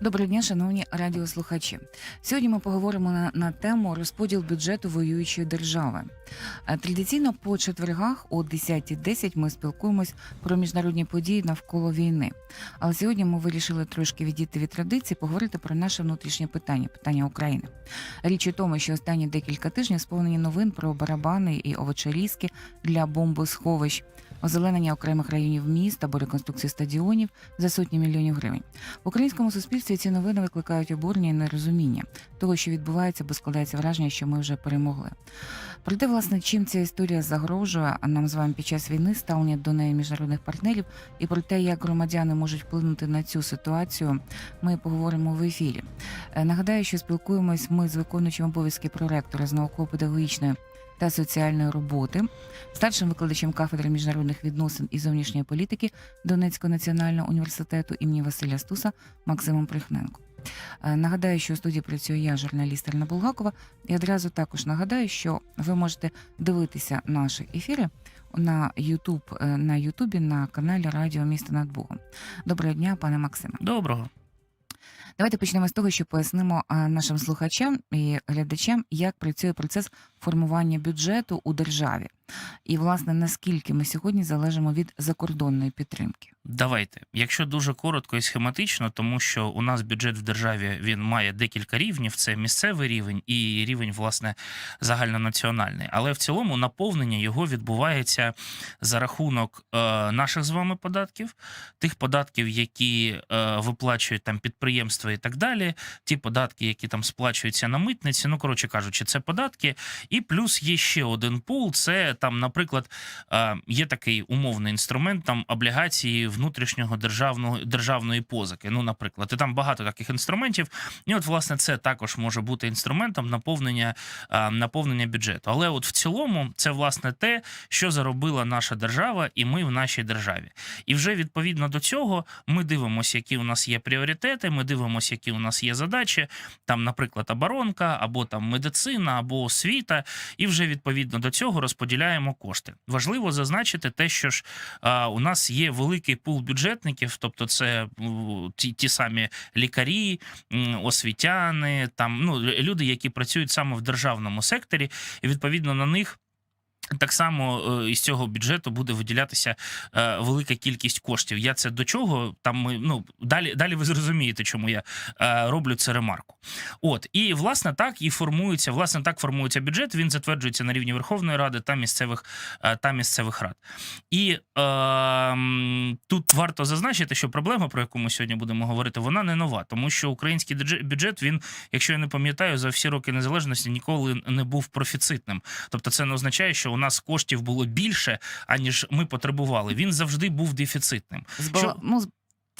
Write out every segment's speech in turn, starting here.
Доброго дня, шановні радіослухачі. Сьогодні ми поговоримо на, на тему розподіл бюджету воюючої держави. Е, Традиційно по четвергах о 10.10 ми спілкуємось про міжнародні події навколо війни. Але сьогодні ми вирішили трошки відійти від традиції, поговорити про наше внутрішнє питання питання України. Річ у тому, що останні декілька тижнів сповнені новин про барабани і овочерізки для бомбосховищ, озеленення окремих районів міст або реконструкції стадіонів за сотні мільйонів гривень. В українському суспільстві ці новини викликають обурення і нерозуміння того, що відбувається, бо складається враження, що ми вже перемогли. Проте, власне, чим ця історія загрожує нам з вами під час війни, ставлення до неї міжнародних партнерів і про те, як громадяни можуть вплинути на цю ситуацію, ми поговоримо в ефірі. Е, Нагадаю, що спілкуємось ми з виконуючим обов'язки проректора з науково-педагогічної та соціальної роботи, старшим викладачем кафедри міжнародних відносин і зовнішньої політики Донецького національного університету імені Василя Стуса Максимом Прихненко. Е, Нагадаю, що у студії працює я, журналіст Ірина Булгакова. І одразу також нагадаю, що ви можете дивитися наші ефіри на YouTube, е, на Ютубі на каналі Радіо Місто над Богом. Доброго дня, пане Максиме. Доброго. Давайте почнемо з того, що пояснимо нашим слухачам і глядачам, як працює процес формування бюджету у державі, і власне наскільки ми сьогодні залежимо від закордонної підтримки. Давайте. Якщо дуже коротко і схематично, тому що у нас бюджет в державі він має декілька рівнів: це місцевий рівень і рівень, власне, загальнонаціональний. Але в цілому наповнення його відбувається за рахунок е, наших з вами податків, тих податків, які е, виплачують там підприємства і так далі, ті податки, які там сплачуються на митниці. Ну коротше кажучи, це податки. І плюс є ще один пул. Це там, наприклад, е, є такий умовний інструмент, там облігації внутрішнього державного державної позики. Ну, наприклад, і там багато таких інструментів. І от, власне, це також може бути інструментом наповнення, е, наповнення бюджету. Але от в цілому, це власне те, що заробила наша держава, і ми в нашій державі. І вже відповідно до цього ми дивимося, які у нас є пріоритети. Ми дивимося, які у нас є задачі. Там, наприклад, оборонка, або там медицина, або освіта, і вже відповідно до цього розподіляємо кошти. Важливо зазначити те, що ж а, у нас є великий пул бюджетників, тобто це ті, ті самі лікарі, освітяни, там ну люди, які працюють саме в державному секторі, і відповідно на них. Так само е, із цього бюджету буде виділятися е, велика кількість коштів. Я це до чого там ми ну далі далі ви зрозумієте, чому я е, роблю це ремарку. От і власне так і формується. Власне, так формується бюджет. Він затверджується на рівні Верховної Ради та місцевих та місцевих рад. І е, тут варто зазначити, що проблема, про яку ми сьогодні будемо говорити, вона не нова, тому що український бюджет він, якщо я не пам'ятаю, за всі роки незалежності ніколи не був профіцитним. Тобто, це не означає, що нас коштів було більше, аніж ми потребували. Він завжди був дефіцитним. Збала... Що- Ну,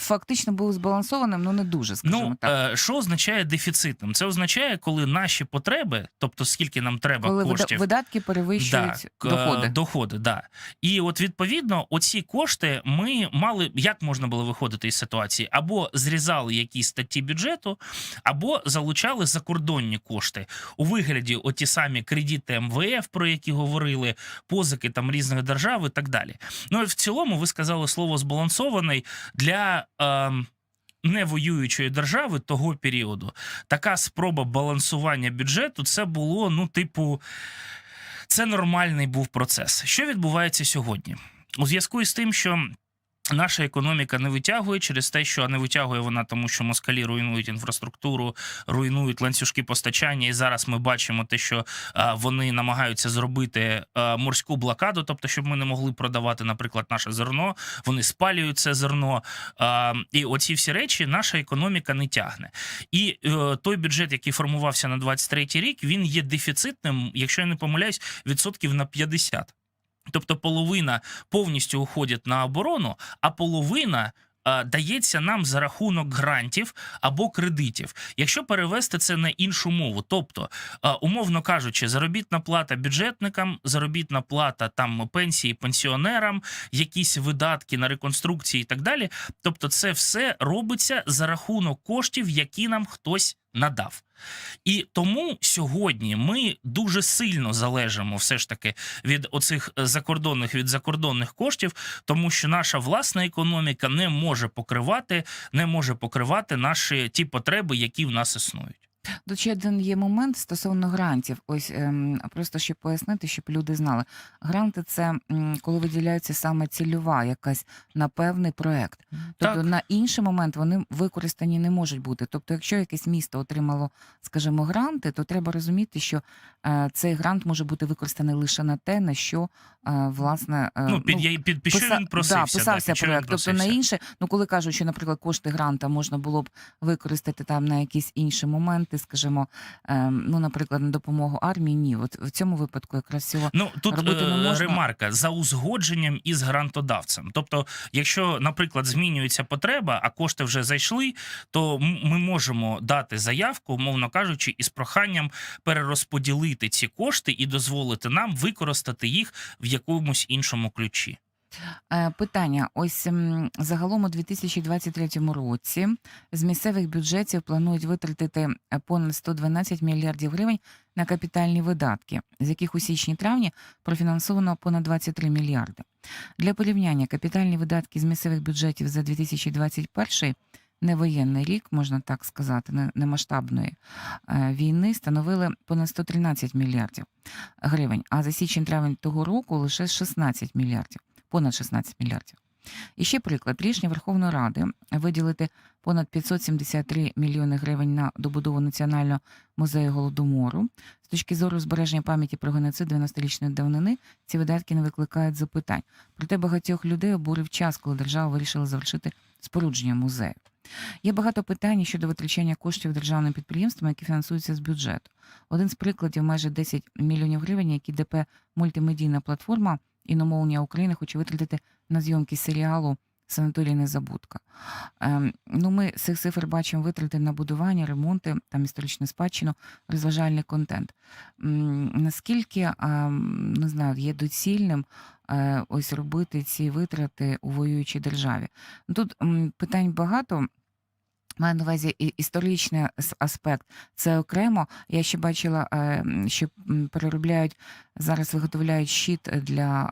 фактично був збалансованим, ну не дуже, скажімо Ну так. е, що означає дефіцитним? Це означає, коли наші потреби, тобто скільки нам треба Коли коштів. видатки перевищують к- доходи. доходи, да. І от відповідно, оці кошти ми мали як можна було виходити із ситуації, або зрізали якісь статті бюджету, або залучали закордонні кошти у вигляді оті самі кредити МВФ, про які говорили, позики там різних держав і так далі. Ну і в цілому, ви сказали слово збалансований для. Ем, Невоюючої держави того періоду така спроба балансування бюджету це було ну, типу, це нормальний був процес. Що відбувається сьогодні? У зв'язку із тим, що наша економіка не витягує через те, що не витягує вона, тому що москалі руйнують інфраструктуру, руйнують ланцюжки постачання. І зараз ми бачимо те, що вони намагаються зробити морську блокаду, тобто, щоб ми не могли продавати, наприклад, наше зерно. Вони спалюють це зерно. І оці всі речі наша економіка не тягне. І е, той бюджет, який формувався на 23-й рік, він є дефіцитним, якщо я не помиляюсь, відсотків на 50. Тобто половина повністю уходить на оборону, а половина. е, Дається нам за рахунок грантів або кредитів, якщо перевести це на іншу мову, тобто, е, умовно кажучи, заробітна плата бюджетникам, заробітна плата там пенсії пенсіонерам, якісь видатки на реконструкції і так далі. Тобто, це все робиться за рахунок коштів, які нам хтось надав. І тому сьогодні ми дуже сильно залежимо все ж таки від оцих закордонних від закордонних коштів, тому що наша власна економіка не може покривати, не може покривати наші ті потреби, які в нас існують. Тут ще один є момент стосовно грантів. Ось ем, просто щоб пояснити, щоб люди знали. Гранти це м, коли виділяється саме цільова якась на певний проект. Тобто Так. на інший момент вони використані не можуть бути. Тобто, якщо якесь місто отримало, скажімо, гранти, то треба розуміти, що е, цей грант може бути використаний лише на те, на що е, власне е, Ну, під, я- під, під що писа- він просився. Да, писався під що він проект. Тобто на просився. інше, ну коли кажуть, що, наприклад, кошти гранта можна було б використати там на якісь інші моменти, скажімо, ем, ну, наприклад, на допомогу армії, ні. От в цьому випадку якраз цього Ну тут робити не е, можна. ремарка за узгодженням із грантодавцем. Тобто, якщо, наприклад, змінюється потреба, а кошти вже зайшли, то ми можемо дати заявку, умовно кажучи, із проханням перерозподілити ці кошти і дозволити нам використати їх в якомусь іншому ключі. Е, Питання: ось загалом у 2023 році з місцевих бюджетів планують витратити е, понад 112 мільярдів гривень на капітальні видатки, з яких у січні-травні профінансовано понад 23 мільярди. Для порівняння капітальні видатки з місцевих бюджетів за 2021 невоєнний рік, можна так сказати, немасштабної е, війни становили понад 113 мільярдів гривень, а за січень-травень того року лише 16 мільярдів понад 16 мільярдів. І ще приклад рішення Верховної Ради виділити понад 573 мільйони гривень на добудову Національного музею голодомору. З точки зору збереження пам'яті про геноцид 90-річної давнини ці видатки не викликають запитань. Проте багатьох людей обурив час, коли держава вирішила завершити спорудження музею. Є багато питань щодо витрачання коштів державним підприємствам, які фінансуються з бюджету. Один з прикладів майже 10 мільйонів гривень, які ДП мультимедійна платформа іномовлення України хоче витратити на зйомки серіалу Санаторій Незабудка. Ем, ну, ми з цих цифр бачимо витрати на будування, ремонти, там історичну спадщину, розважальний контент. М, наскільки ем, не знаю, є доцільним е, ось робити ці витрати у воюючій державі? Тут м, питань багато. Маю на увазі і історичний аспект. Це окремо. Я ще бачила, е, що переробляють зараз, виготовляють щит для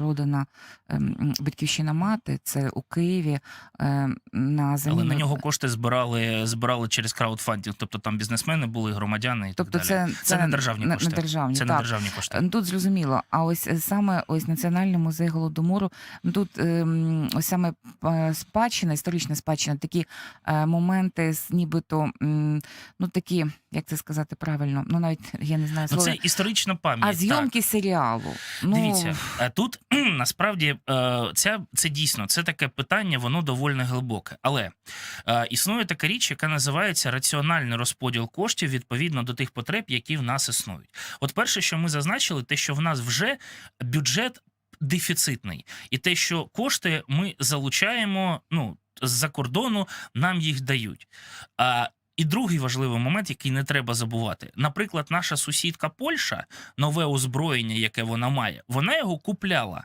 родина ем, батьківщина мати. Це у Києві е, на заміну. Але на нього кошти збирали, збирали через краудфандинг. Тобто там бізнесмени були, громадяни і Тобто так далі. це, Це не державні не, кошти. Не державні, Це так. не державні кошти. Ну, Тут зрозуміло. А ось е, саме ось Національний музей голодомору. Тут ем, ось саме е, спадщина, історична спадщина, такі е, моменти, з нібито ну такі, як це сказати правильно, ну навіть я не знаю Ну, це історична пам'ять. а так. зйомки серіалу. Ну, Дивіться, е, тут насправді е, ця, це дійсно це таке питання, воно доволі глибоке. Але е, існує така річ, яка називається раціональний розподіл коштів відповідно до тих потреб, які в нас існують. От перше, що ми зазначили, те, що в нас вже бюджет дефіцитний, і те, що кошти ми залучаємо ну, з-за кордону, нам їх дають. А, і другий важливий момент, який не треба забувати. Наприклад, наша сусідка Польща, нове озброєння, яке вона має, вона його купляла.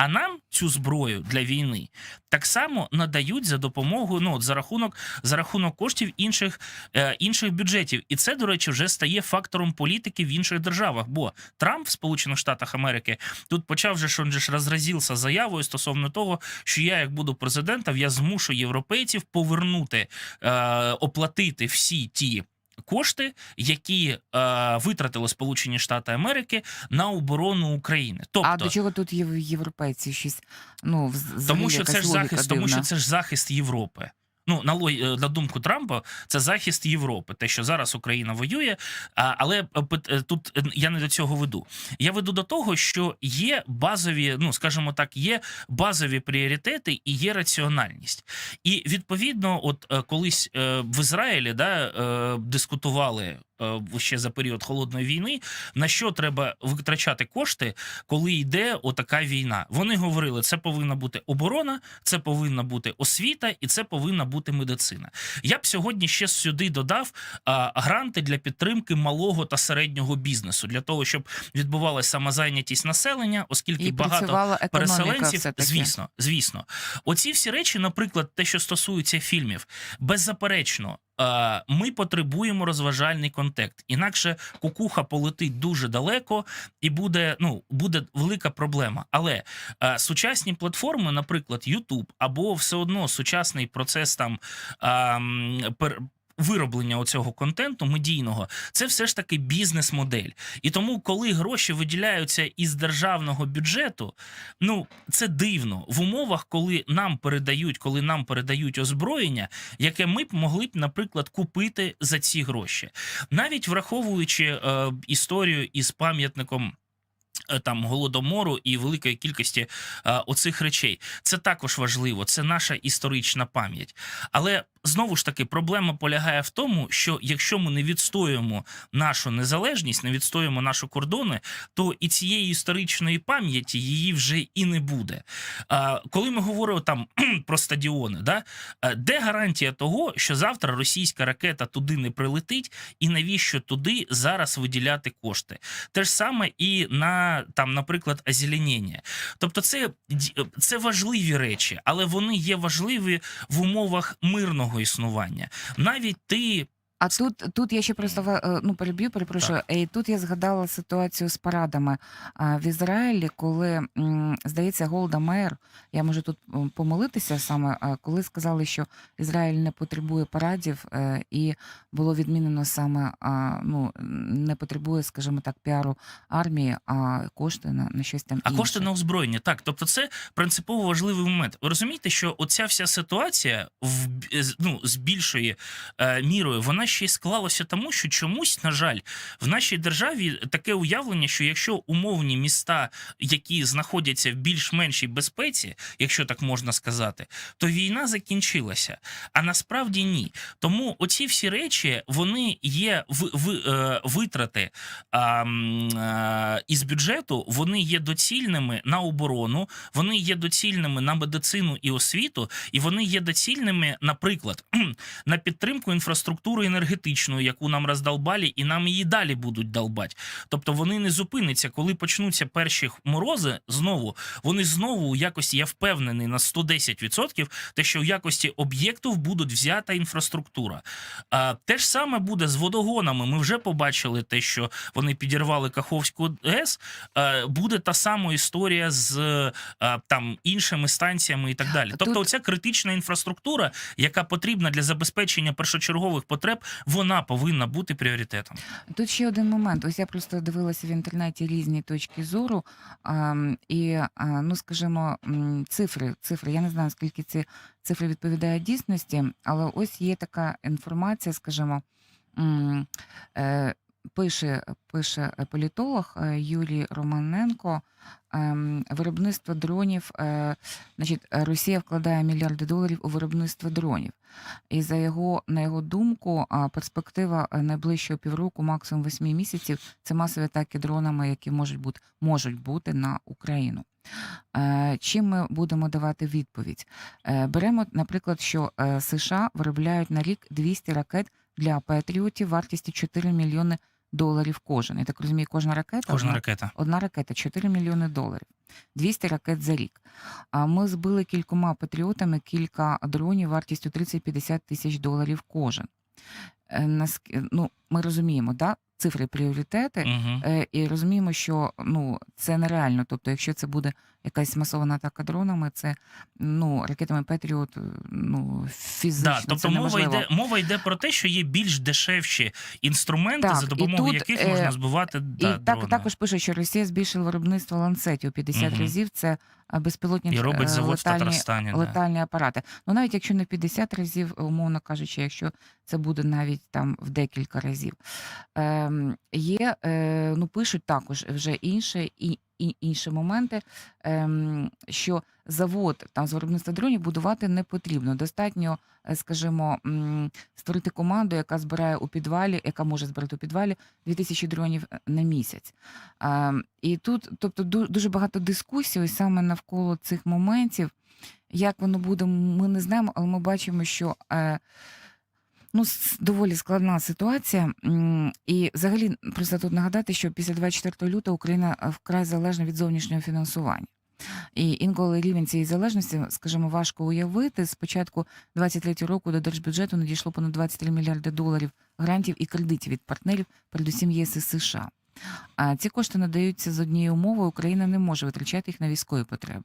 А нам цю зброю для війни так само надають за допомогою, ну от за рахунок за рахунок коштів інших, е, інших бюджетів. І це, до речі, вже стає фактором політики в інших державах. Бо Трамп в Сполучених Штатах Америки тут почав же що ж розразився заявою стосовно того, що я, як буду президентом, я змушу європейців повернути, е, оплатити всі ті. Кошти, які е, витратили Сполучені Штати Америки на оборону України, тобто а до чого тут є європейці? Щось ну взагалі, тому що це ж захист, захист, тому що це ж захист Європи. Ну, на е, на думку Трампа, це захист Європи. Те, що зараз Україна воює. Але е, е, тут я не до цього веду. Я веду до того, що є базові, ну скажімо так, є базові пріоритети і є раціональність. І відповідно, от колись в Ізраїлі да, дискутували. Е, Ще за період холодної війни на що треба витрачати кошти, коли йде отака війна. Вони говорили, це повинна бути оборона, це повинна бути освіта і це повинна бути медицина. Я б сьогодні ще сюди додав а, гранти для підтримки малого та середнього бізнесу для того, щоб відбувалася самозайнятість населення, оскільки і багато переселенців, звісно, звісно, оці всі речі, наприклад, те, що стосується фільмів, беззаперечно. Е, ми потребуємо розважальний контекст. Інакше кукуха полетить дуже далеко, і буде ну буде велика проблема. Але е, сучасні платформи, наприклад, YouTube, або все одно сучасний процес там. пер, Вироблення оцього контенту медійного це все ж таки бізнес-модель. І тому, коли гроші виділяються із державного бюджету, ну це дивно в умовах, коли нам передають, коли нам передають озброєння, яке ми б могли б, наприклад, купити за ці гроші, навіть враховуючи е, історію із пам'ятником. е, Там голодомору і великої кількості е, оцих речей це також важливо. Це наша історична пам'ять. Але знову ж таки проблема полягає в тому, що якщо ми не відстоюємо нашу незалежність, не відстоюємо наші кордони, то і цієї історичної пам'яті її вже і не буде. А, коли ми говоримо там про стадіони, да, де гарантія того, що завтра російська ракета туди не прилетить, і навіщо туди зараз виділяти кошти? Те ж саме і на там, наприклад, озеленення. Тобто, це, це важливі речі, але вони є важливі в умовах мирного існування. Навіть ти А тут, тут я ще просто е, ну, переб'ю, перепрошую. І тут я згадала ситуацію з парадами в Ізраїлі, коли, здається, Голда Меєр, я можу тут м, помилитися саме, коли сказали, що Ізраїль не потребує парадів, е, і було відмінено саме, ну, не потребує, скажімо так, піару армії, а кошти на, на щось там А інше. кошти на озброєння, так. Тобто, це принципово важливий момент. Ви розумієте, що оця вся ситуація в ну, з більшою е, мірою вона ще й склалася тому, що чомусь, на жаль, в нашій державі таке уявлення, що якщо умовні міста, які знаходяться в більш-меншій безпеці, якщо так можна сказати, то війна закінчилася. А насправді ні. Тому оці всі речі вони є в, в, е, витрати а, а, із бюджету, вони є доцільними на оборону, вони є доцільними на медицину і освіту, і вони є доцільними, наприклад, на підтримку інфраструктури енергетичної, яку нам роздолбали, і нам її далі будуть долбати. Тобто вони не зупиняться, коли почнуться перші морози. Знову вони знову у якості, я впевнений на 110%, те, що в якості об'єктів будуть взята інфраструктура. А, те ж саме буде з водогонами. Ми вже побачили те, що вони підірвали Каховську ГЕС. Е, буде та сама історія з е, там іншими станціями і так далі. Тобто, Тут- оця критична інфраструктура, яка потрібна для забезпечення першочергових потреб, вона повинна бути пріоритетом. Тут ще один момент. Ось я просто дивилася в інтернеті різні точки зору, і ну скажімо, цифри. Цифри. Я не знаю, скільки ці цифри відповідають дійсності, але ось є така інформація, скажімо. Е, Пише, пише політолог е, Юрій Романенко. ем, Виробництво дронів, е, значить, Росія вкладає мільярди доларів у виробництво дронів. І за його, на його думку, перспектива е, найближчого півроку, максимум восьми місяців, це масові атаки дронами, які можуть бути, можуть бути на Україну. Е, Чим ми будемо давати відповідь? Е, Беремо, наприклад, що е, США виробляють на рік 200 ракет для Патріотів вартістю 4 мільйони доларів кожен. Я так розумію, кожна ракета Кожна ракета. Одна ракета 4 мільйони доларів, 200 ракет за рік. А ми збили кількома патріотами кілька дронів вартістю 30-50 тисяч доларів кожен. Е, Ну, ми розуміємо, да? Цифри пріоритети, Угу. е, і розуміємо, що ну, це нереально. Тобто, якщо це буде якась масована атака дронами, це ну, ракетами Петріот, е, ну, фізично Да, це тобто мова йде, мова йде про те, що є більш дешевші інструменти, Так, за допомогою тут, яких е, можна збивати І да, так, дрони. також пише, що Росія збільшила виробництво ланцетів 50 Мгм. разів. Це безпілотні і робить е, завод в летальні, Да. летальні апарати. Ну навіть якщо не 50 разів, умовно кажучи, якщо це буде навіть там в декілька разів. Ем, є, е, ну пишуть також вже інше і, і інші моменти, ем, що завод там з виробництва дронів будувати не потрібно. Достатньо, е, скажімо, створити команду, яка збирає у підвалі, яка може збирати у підвалі 2000 дронів е, на місяць. Ем, і тут, тобто, дуже багато дискусій ось саме навколо цих моментів. Як воно буде, ми не знаємо, але ми бачимо, що е, ну, доволі складна ситуація. І взагалі, просто тут нагадати, що після 24 лютого Україна е, вкрай залежна від зовнішнього фінансування. І інколи рівень цієї залежності, скажімо, важко уявити. З початку 23 року до держбюджету надійшло понад 23 мільярди доларів грантів і кредитів від партнерів, передусім ЄС і США. А ці кошти надаються з однією умовою, Україна не може витрачати їх на військові потреби.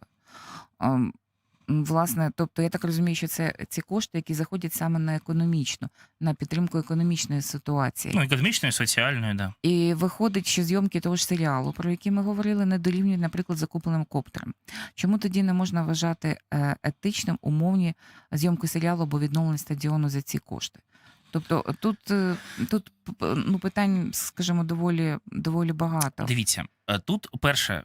Власне, тобто я так розумію, що це ці кошти, які заходять саме на економічну, на підтримку економічної ситуації. Ну, економічною, соціальною, да. І виходить, що зйомки того ж серіалу, про який ми говорили, не дорівнюють, наприклад, закупленим коптерам. Чому тоді не можна вважати е, етичним умовні зйомки серіалу або відновлення стадіону за ці кошти? Тобто тут, е, тут ну, питань, скажімо, доволі, доволі багато. Дивіться, е, тут перше.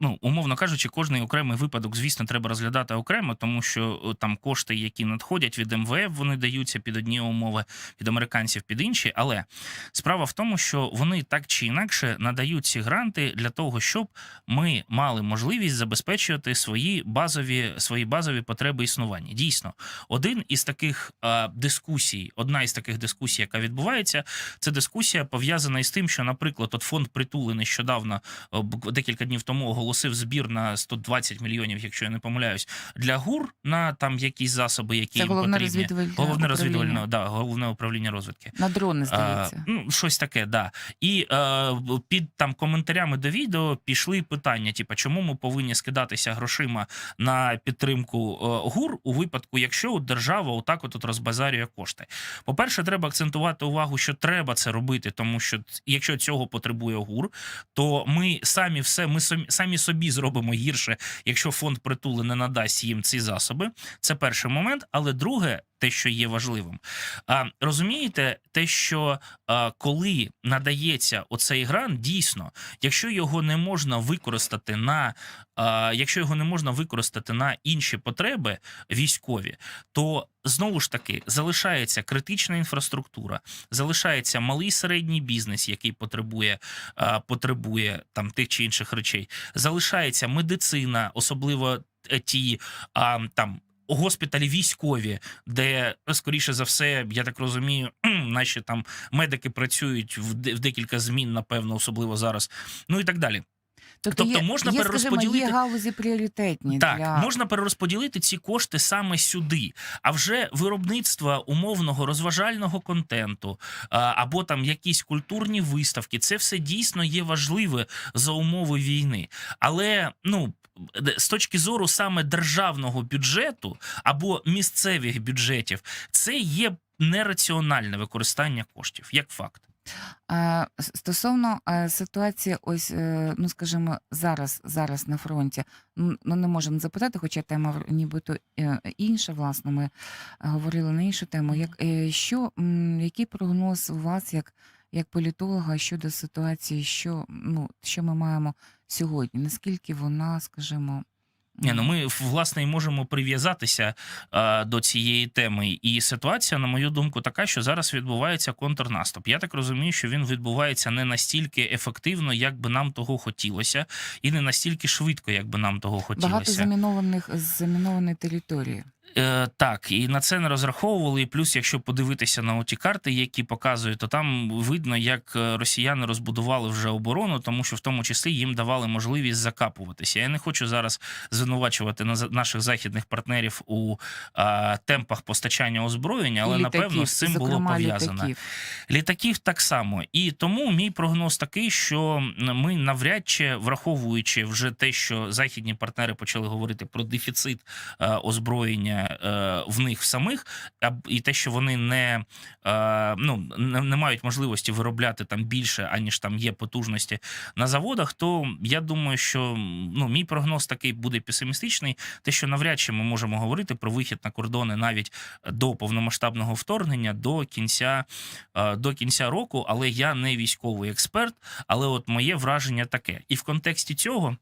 Ну, умовно кажучи, кожний окремий випадок, звісно, треба розглядати окремо, тому що е, там кошти, які надходять від МВФ, вони даються під одні умови, від американців під інші. Але справа в тому, що вони так чи інакше надають ці гранти для того, щоб ми мали можливість забезпечувати свої базові свої базові потреби існування. Дійсно, один із таких е, дискусій, одна із таких дискусій, яка відбувається, це дискусія пов'язана із тим, що, наприклад, от фонд притули нещодавно е, декілька днів тому оголосив збір на 120 мільйонів, якщо я не помиляюсь, для гур на там якісь засоби, які Це їм головне потрібні. розвідувальне Головне розвідувальне, да, головне управління розвідки. На дрони, А, здається. ну, щось таке, да. І е, під там коментарями до відео пішли питання: типу, чому ми повинні скидатися грошима на підтримку е, гур у випадку, якщо держава отак от, от розбазарює кошти. По-перше, треба акцентувати увагу, що треба це робити, тому що якщо цього потребує гур, то ми самі все, ми самі, собі зробимо гірше, якщо фонд притули не надасть їм ці засоби. Це перший момент. Але друге, те, що є важливим. А, розумієте, те, що а, коли надається оцей грант, дійсно, якщо його не можна використати на а, якщо його не можна використати на інші потреби військові, то знову ж таки залишається критична інфраструктура, залишається малий середній бізнес, який потребує, потребує там тих чи інших речей, залишається медицина, особливо ті а, там. Госпіталі військові, де скоріше за все, я так розумію, наші там медики працюють в декілька змін, напевно, особливо зараз. Ну і так далі. тобто є, можна є, перерозподілити- Скажімо, є галузі пріоритетні Так, для можна перерозподілити ці кошти саме сюди. А вже виробництво умовного розважального контенту або там якісь культурні виставки, це все дійсно є важливе за умови війни. Але ну. З точки зору саме державного бюджету або місцевих бюджетів, це є нераціональне використання коштів, як факт. Стосовно е, ситуації, ось е, ну скажімо, зараз, зараз на фронті, ну ну, не можемо запитати, хоча тема нібито е, інша, власне, ми говорили на іншу тему. Як що який прогноз у вас, як, як політолога щодо ситуації, що ну що ми маємо сьогодні? Наскільки вона, скажімо, Ні, ну ми власне і можемо прив'язатися до цієї теми. І ситуація, на мою думку, така, що зараз відбувається контрнаступ. Я так розумію, що він відбувається не настільки ефективно, як би нам того хотілося, і не настільки швидко, як би нам того багато замінованих замінованої території? Е, так, і на це не розраховували. І плюс, якщо подивитися на оті карти, які показують, то там видно, як е, росіяни розбудували вже оборону, тому що в тому числі їм давали можливість закапуватися. Я не хочу зараз звинувачувати на наших західних партнерів у а, темпах постачання озброєння, але І напевно з цим було пов'язано. літаків. Літаків так само. І тому мій прогноз такий, що ми навряд чи враховуючи вже те, що західні партнери почали говорити про дефіцит е, озброєння е, в них самих, і те, що вони не, е, ну, не, не мають можливості виробляти там більше, аніж там є потужності на заводах, то я думаю, що ну, мій прогноз такий буде песимістичний, те, що навряд чи ми можемо говорити про вихід на кордони навіть до повномасштабного вторгнення, до кінця е, до кінця року, але я не військовий експерт. Але от моє враження таке. І в контексті цього.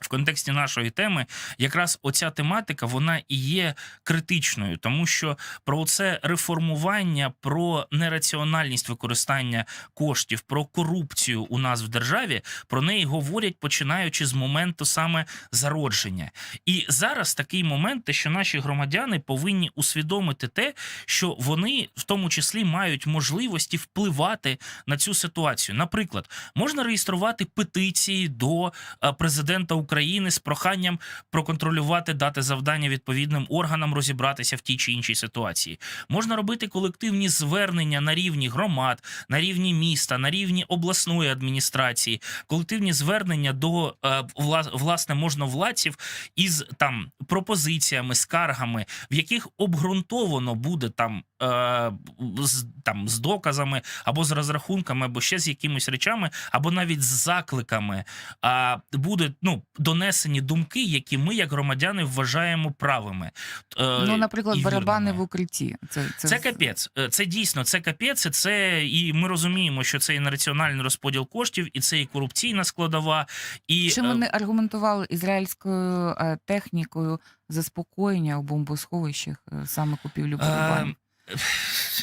В контексті нашої теми якраз оця тематика вона і є критичною, тому що про це реформування, про нераціональність використання коштів, про корупцію у нас в державі, про неї говорять починаючи з моменту саме зародження. І зараз такий момент, те, що наші громадяни повинні усвідомити те, що вони в тому числі мають можливості впливати на цю ситуацію. Наприклад, можна реєструвати петиції до е, президента України. України з проханням проконтролювати, дати завдання відповідним органам розібратися в тій чи іншій ситуації. Можна робити колективні звернення на рівні громад, на рівні міста, на рівні обласної адміністрації, колективні звернення до е, вла- власне можновладців із там пропозиціями, скаргами, в яких обґрунтовано буде там, е, з, там з доказами або з розрахунками, або ще з якимись речами, або навіть з закликами, а будуть ну донесені думки, які ми, як громадяни, вважаємо правими. Е, Ну, наприклад, і барабани в укритті. Це, це, Це капець. Е, Це дійсно це капець. Це і ми розуміємо, що це і нераціональний розподіл коштів, і це і корупційна складова. І Чим е, вони аргументували ізраїльською технікою заспокоєння у бомбосховищах саме купівлю барабанів?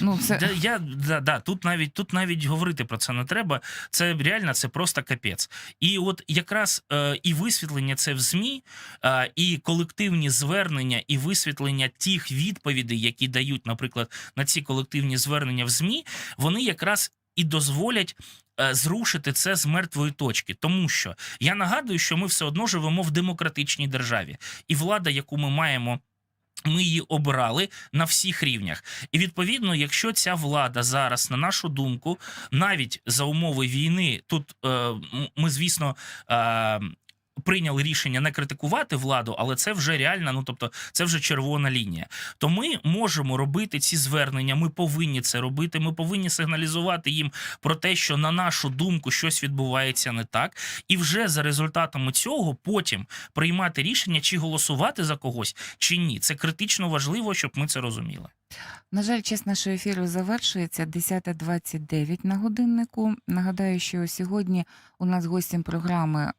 Ну, це- я да, да, тут навіть тут навіть говорити про це не треба. Це реально це просто капець. І от якраз е, і висвітлення це в змі, е, і колективні звернення, і висвітлення тих відповідей, які дають, наприклад, на ці колективні звернення в змі, вони якраз і дозволять. е, Зрушити це з мертвої точки, тому що я нагадую, що ми все одно живемо в демократичній державі, і влада, яку ми маємо ми її обирали на всіх рівнях. І відповідно, якщо ця влада зараз, на нашу думку, навіть за умови війни, тут е, ми, звісно. Е, Прийняли рішення не критикувати владу, але це вже реально, ну тобто, це вже червона лінія. То ми можемо робити ці звернення. Ми повинні це робити. Ми повинні сигналізувати їм про те, що на нашу думку щось відбувається не так, і вже за результатами цього потім приймати рішення, чи голосувати за когось, чи ні. Це критично важливо, щоб ми це розуміли. На жаль, час нашого ефіру завершується 10.29 на годиннику. Нагадаю, що сьогодні у нас гостем програми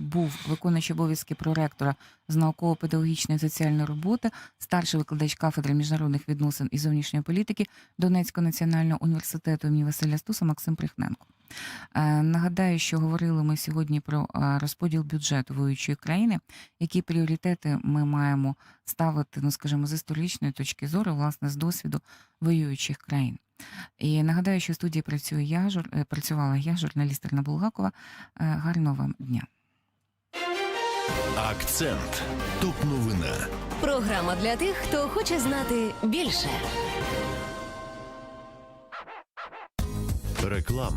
був виконуючий обов'язки проректора з науково-педагогічної соціальної роботи, старший викладач кафедри міжнародних відносин і зовнішньої політики Донецького національного університету імені Василя Стуса Максим Прихненко. Е, Нагадаю, що говорили ми сьогодні про е, розподіл бюджету воюючої країни, які пріоритети ми маємо ставити, ну скажімо, з історичної точки зору, власне, з досвіду воюючих країн. І нагадаю, що в студії працює я, жур... е, працювала я, журналіст Ірина Булгакова. Гарного вам дня. Акцент. Топ новина. Програма для тих, хто хоче знати більше. Реклама.